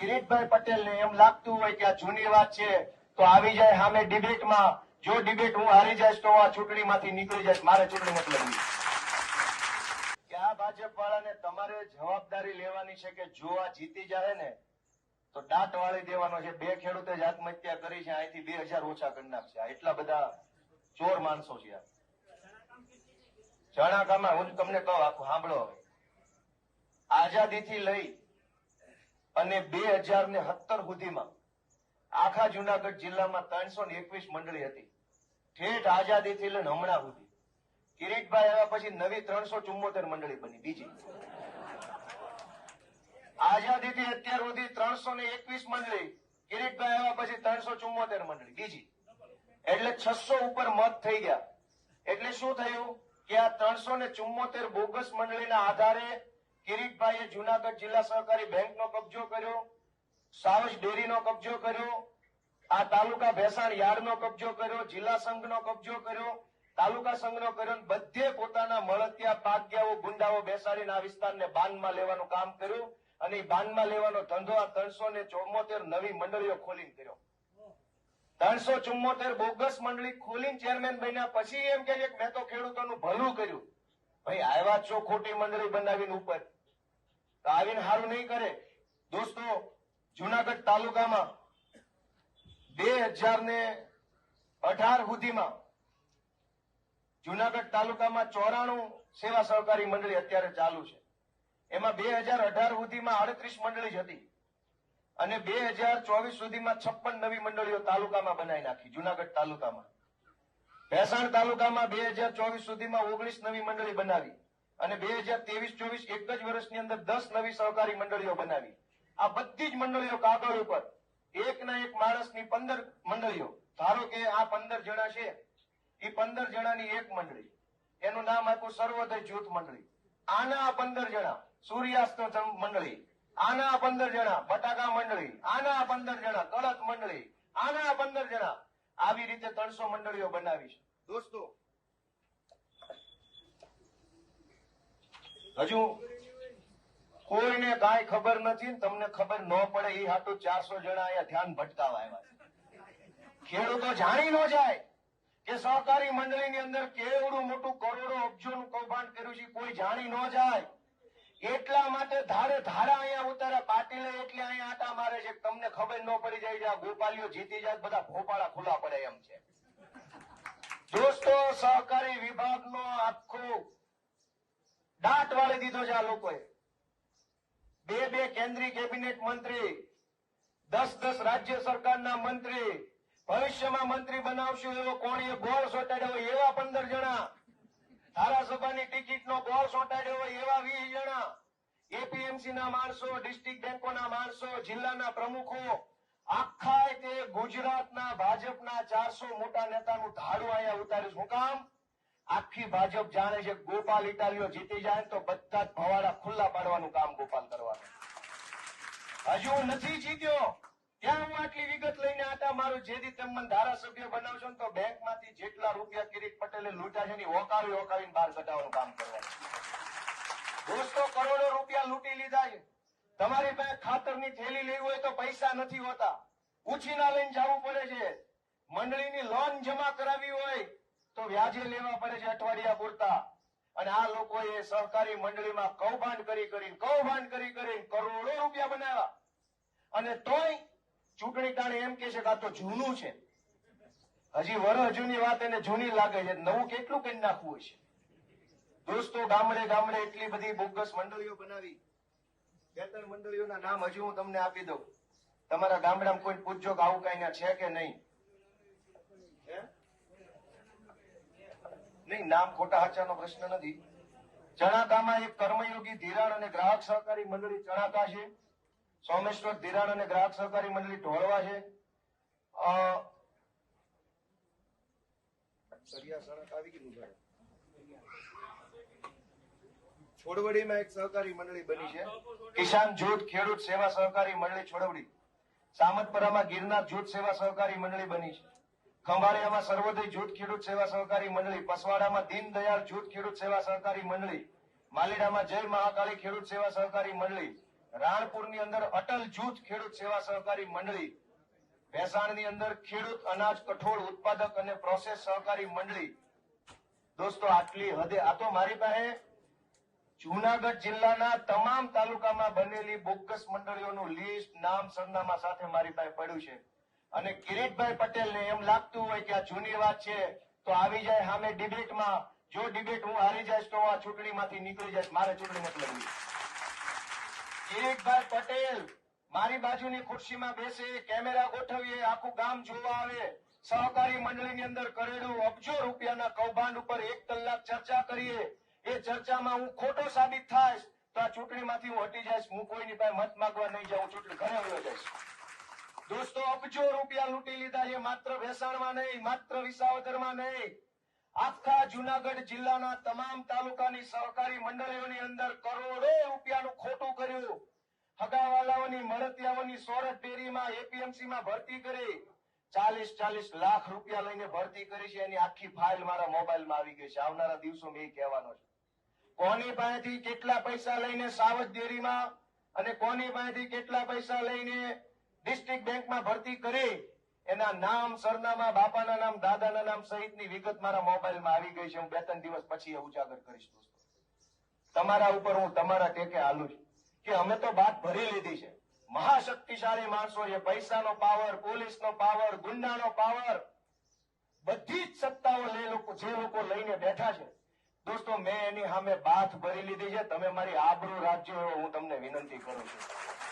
કિરીટભાઈ પટેલને એમ લાગતું હોય કે આ જૂની વાત છે, તો આવી જાય સામે ડિબેટમાં. જો ડિબેટ હું હારી જઈશ તો આ ચૂંટણીમાંથી નીકળી જઈશ, મારે ચૂંટણી નથી લડવી. ભાજપ વાળાને તમારે જવાબદારી લેવાની છે કે જો આ જીતી જાય ને, તો દાંત વાળી દેવાનો છે. બે ખેડૂતે જ આત્મહત્યા કરી છે, અહીંથી બે હજાર ઓછા કરી નાખશે. એટલા બધા ચોર માણસો છે ચણાકામાં હું તમને કહું આખું સાંભળો હવે. આઝાદીથી લઈ અને બે હજાર ને સત્તર સુધીમાં આખા જુનાગઢ જિલ્લામાં ત્રણસો ને એકવીસ મંડળી હતી. ઠેઠ આઝાદીથી લઈને હમણાં સુધી. કિરીટભાઈ આવ્યા પછી નવી ત્રણસો ચુમ્મોતેર મંડળી બની, બીજી. આઝાદીથી અત્યાર સુધી ત્રણસો ને એકવીસ મંડળી, કિરીટભાઈ આવ્યા પછી ત્રણસો ચુમ્મોતેર મંડળી, બીજી. એટલે છસો ઉપર મત થઈ ગયા. એટલે શું થયું કે આ ત્રણસો ને ચુમ્મોતેર બોગસ મંડળીના આધારે કિરીટભાઈએ જુનાગઢ જિલ્લા સહકારી બેંકનો કબજો કર્યો, સાવજ ડેરીનો કબજો કર્યો, આ તાલુકા ભેસાણ યાર્ડનો કબજો કર્યો, જિલ્લા સંઘનો કબજો કર્યો, તાલુકા સંઘનો કર્યો બધે પોતાના મળતિયા પાગ્યાઓ ગુંડાઓ બેસાડીને આ વિસ્તારને બાનમાં લેવાનું કામ કર્યું અને બાનમાં લેવાનો ધંધો આ ત્રણસો ને ચોમોતેર નવી મંડળીઓ ખોલીને કર્યો. ત્રણસો ચુમ્મોતેર બોગસ મંડળી ખોલીને ચેરમેન બન્યા પછી એમ કે મેં તો ખેડૂતોનું ભલું કર્યું. ભાઈ આવ્યા છો ખોટી મંડળી બનાવીને ઉપર. તો આવીને સારું નહીં કરે. દોસ્તો, જુનાગઢ તાલુકામાં બે હજાર ને અઢાર સુધીમાં જુનાગઢ તાલુકામાં ચોરાણું સેવા સહકારી મંડળી અત્યારે ચાલુ છે. એમાં બે હજાર અઢાર સુધીમાં આડત્રીસ મંડળી જ હતી. અને બે હજાર ચોવીસ સુધીમાં છપ્પન નવી મંડળીઓ તાલુકામાં બનાવી નાખી, જુનાગઢ તાલુકામાં. ભેસાણ તાલુકામાં બે હજાર ચોવીસ સુધીમાં ઓગણીસ નવી મંડળી બનાવી. અને બે હજાર ત્રેવીસ, ચોવીસ એક જ વર્ષની અંદર દસ નવી સહકારી મંડળીઓ બનાવી. આ બધી જ મંડળીઓ કાગળ ઉપર એક ના એક માણસની પંદર મંડળીઓ. ધારો કે આ પંદર જણા છે એ પંદર જણાની એક મંડળી. એનું નામ આપ્યું સર્વોદય જૂથ મંડળી. આના પંદર જણા સૂર્યાસ્ત મંડળી. આના પંદર જણા બટાકા મંડળી. આના પંદર જણા કળક મંડળી. આના પંદર જણા. આવી રીતે ત્રણસો મંડળીઓ બનાવી છે. દોસ્તો હજુ કોઈને કાંઈ ખબર નથી તમને ખબર ન પડે એ હાટું ચારસો જણા અહીંયા ધ્યાન ભટકાવા આવ્યા ખેડૂતો જાણી ન જાય કે સહકારી મંડળીની અંદર કેવડું મોટું કરોડો અબજોનું કૌભાંડ કર્યું છે કોઈ જાણી ન જાય. એટલા માટે ધારે ધારા અહીંયા ઉતારે પાટીલે એટલે અહીંયા આટા મારે છે તમને ખબર ન પડી જાય છે ગોપાલીઓ જીતી જાય બધા ભોપાળા ખુલ્લા પડે એમ છે. દોસ્તો, સહકારી વિભાગનો આખો દાટ વાળી દીધો છે આ લોકોએ. બે બે કેન્દ્રીય કેબિનેટ મંત્રી, દસ દસ રાજ્ય સરકારના મંત્રી, ભવિષ્યમાં મંત્રી બનાવશું એવો કોણીએ ગોળ સોટાડ્યો હોય એવા પંદર જણા. ધારાસભાની ટિકિટનો ગોળ સોટાડ્યો હોય એવા વીસ જણા. એપીએમસી ના માણસો, ડિસ્ટ્રિક્ટ બેંકોના માણસો, જિલ્લાના પ્રમુખો આખા તે ગુજરાતના ભાજપના ચારસો મોટા નેતાનું ધાડું અહીંયા ઉતાર્યું. શું કામ આખી ભાજપ જાણે છે ગોપાલ ઇટાલીઓ જીતી જાય તો બધા જ ભવાડા ખુલ્લા પાડવાનું કામ ગોપાલ કરવાનું. હજુ નથી જીત્યો. ત્યાં હું આટલી વિગત લઈને આટા મારું જેથી તમે ધારાસભ્ય બનાવશો ને તો બેંકમાંથી જેટલા રૂપિયા કિરીટ પટેલે લૂંટા છે ને ઓકાવી ઓકાવીને બહાર કઢાવવાનું કામ કરવાનું. દોસ્તો કરોડો રૂપિયા લૂંટી લીધા છે. તમારી પાસે ખાતરની થેલી લેવી હોય તો પૈસા નથી હોતા. ઉછીના લઈને જવું પડે છે. મંડળીની લોન જમા કરાવી હોય તો વ્યાજે લેવા પડે છે અઠવાડિયા પૂરતા. અને આ લોકોએ સહકારી મંડળીમાં કૌભાંડ કરી કરીને, કૌભાંડ કરી કરીને કરોડો રૂપિયા બનાવ્યા. અને તોય ચૂંટણી ટાણે એમ કે છે કે આ તો જૂનું છે. હજી વર જૂની વાત એને જૂની લાગે છે. નવું કેટલું કરી નાખવું છે? દોસ્તો, ગામડે ગામડે એટલી બધી બોગસ મંડળીઓ બનાવી. બે ત્રણ મંડળીઓના નામ હજુ હું તમને આપી દઉં. તમારા ગામડામાં કોઈ પૂછજો કે આવું કઈ છે કે નહીં હે? નહીં, નામ ખોટા હાચાનો પ્રશ્ન નથી. ચણાકામાં એક કર્મયોગી ધિરાણ અને ગ્રાહક સહકારી મંડળી ચણાકા છે. સોમેશ્વર ધિરાણ અને ગ્રાહક સહકારી મંડળી ઢોળવા છે. છોડવડીમાં એક સહકારી મંડળી બની છે. કિસાન જૂથ ખેડૂત સેવા સહકારી મંડળી છોડવડી. સામતપરામાં ગિરનાર જૂથ સેવા સહકારી મંડળી બની છે. ખંભાળિયામાં સર્વોદય જૂથ ખેડૂત સેવા સહકારી મંડળી, પસવાડામાં દીનદયાળ જૂથ ખેડૂત સેવા સહકારી મંડળી, માલીડામાં જય મહાકાળી ખેડૂત સેવા સહકારી મંડળી, રાણપુરની અંદર અટલ જૂથ ખેડૂત સેવા સહકારી મંડળી, ભેસાણની અંદર ખેડૂત અનાજ કઠોળ ઉત્પાદક અને પ્રોસેસ સહકારી મંડળી. દોસ્તો, આટલી હદે આ તો મારી પાસે જુનાગઢ જિલ્લાના તમામ તાલુકામાં બનેલી બોગસ મંડળીઓનું લિસ્ટ, નામ, સરનામા સાથે મારી પાસે પડ્યું છે. અને કિરીટભાઈ પટેલને એમ લાગતું હોય કે આ જૂની વાત છે, તો આવી જાય સામે ડિબેટમાં. જો ડિબેટ હું હારી જઈશ તો આ ચૂંટણીમાંથી નીકળી જઈશ. મારે ચૂંટણી નથી લડવી. કિરીટભાઈ પટેલ મારી બાજુની ખુરશીમાં બેસે, કેમેરા ગોઠવીએ, આખું ગામ જોવા આવે. સહકારી મંડળીની અંદર કરેલું અબજો રૂપિયાના કૌભાંડ ઉપર એક કલાક ચર્ચા કરીએ. એ ચર્ચામાં હું ખોટો સાબિત થાય તો આ ચૂંટણીમાંથી હું હટી જઈશ. હું કોઈની પાસે મત માંગવા નહીં જાઉં. ચૂંટણી ઘરે વયો જઈશ. દોસ્તો અબજો રૂપિયા લૂંટી લીધા છે, માત્ર ભેસાણમાં નહીં, માત્ર વિસાવદરમાં નહીં. આખા જુનાગઢ જિલ્લાના તમામ તાલુકાની સહકારી મંડળીઓની અંદર કરોડો રૂપિયાનું ખોટું કર્યું. હગાવાલાઓની, મળતિયાઓની, સોરઠ ડેરીમાં, એપીએમસીમાં ભરતી કરી. ચાલીસ ચાલીસ લાખ રૂપિયા લઈને ભરતી કરી છે, એની આખી ફાઇલ મારા મોબાઈલમાં આવી ગઈ છે. આવનારા દિવસો મેં કહેવાનો છે. કોની પાસેથી કેટલા પૈસા લઈને સાવજ ડેરીમાં અને કોની પાસેથી કેટલા પૈસા લઈને ડિસ્ટ્રિક્ટ બેંકમાં ભરતી કરી એના નામ, સરનામા, બાપાના નામ, દાદાના નામ સહિતની વિગત મારા મોબાઈલમાં આવી ગઈ છે. હું બે ત્રણ દિવસ પછી ઉજાગર કરીશ દોસ્તો. તમારા ઉપર હું તમારા ટેકે હાલું છું કે અમે તો વાત ભરી લીધી છે. મહાશક્તિશાળી માણસો છે. પૈસાનો પાવર પોલીસનો પાવર ગુંડાનો પાવર બધી જ સત્તાઓ લે લોકો, જે લોકો લઈને બેઠા છે. દોસ્તો, મેં એની સામે બાથ ભરી લીધી છે. તમે મારી આબરૂ રાખજો હું તમને વિનંતી કરું છું.